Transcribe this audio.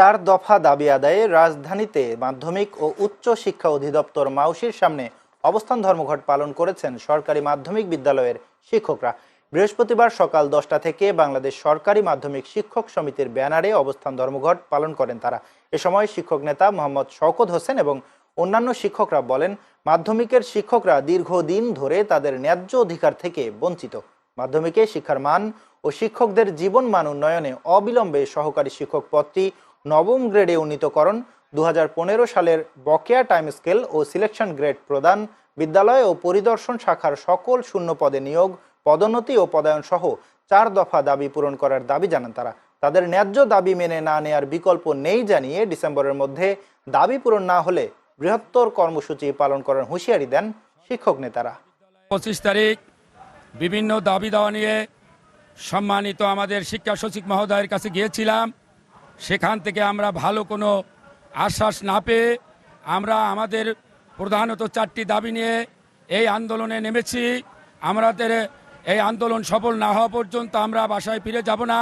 চার দফা দাবি আদায়ে রাজধানীতে মাধ্যমিক ও উচ্চ শিক্ষা অধিদপ্তর মাউসির সামনে অবস্থান ধর্মঘট পালন করেছেন সরকারি মাধ্যমিক বিদ্যালয়ের শিক্ষকরা। বৃহস্পতিবার সকাল দশটা থেকে বাংলাদেশ সরকারি মাধ্যমিক শিক্ষক সমিতির ব্যানারে অবস্থান ধর্মঘট পালন করেন তারা। এ সময় শিক্ষক নেতা মোহাম্মদ শওকত হোসেন এবং অন্যান্য শিক্ষকরা বলেন, মাধ্যমিকের শিক্ষকরা দীর্ঘদিন ধরে তাদের ন্যায্য অধিকার থেকে বঞ্চিত। মাধ্যমিকে শিক্ষার মান ও শিক্ষকদের জীবন মান উন্নয়নে অবিলম্বে সহকারী শিক্ষক পদটি নবম গ্রেডে উন্নীতকরণ দু হাজার পনেরো সালের বকেয়া টাইম স্কেল ও সিলেকশন গ্রেড প্রদান বিদ্যালয় ও পরিদর্শন শাখার সকল শূন্য পদে নিয়োগ, পদোন্নতি ও পদায়ন সহ চার দফা দাবি পূরণ করার দাবি জানান তারা। তাদের ন্যায্য দাবি মেনে না নেয়ার বিকল্প নেই জানিয়ে ডিসেম্বরের মধ্যে দাবি পূরণ না হলে বৃহত্তর কর্মসূচি পালন করার হুঁশিয়ারি দেন শিক্ষক নেতারা। পঁচিশ তারিখ বিভিন্ন দাবি দাওয়া নিয়ে সম্মানিত আমাদের শিক্ষা সচিব মহোদয়ের কাছে গিয়েছিলাম। সেখান থেকে আমরা ভালো কোনো আশ্বাস না পেয়ে আমরা আমাদের প্রধানত চারটি দাবি নিয়ে এই আন্দোলনে নেমেছি। আমাদের এই আন্দোলন সফল না হওয়া পর্যন্ত আমরা বাসায় ফিরে যাব না।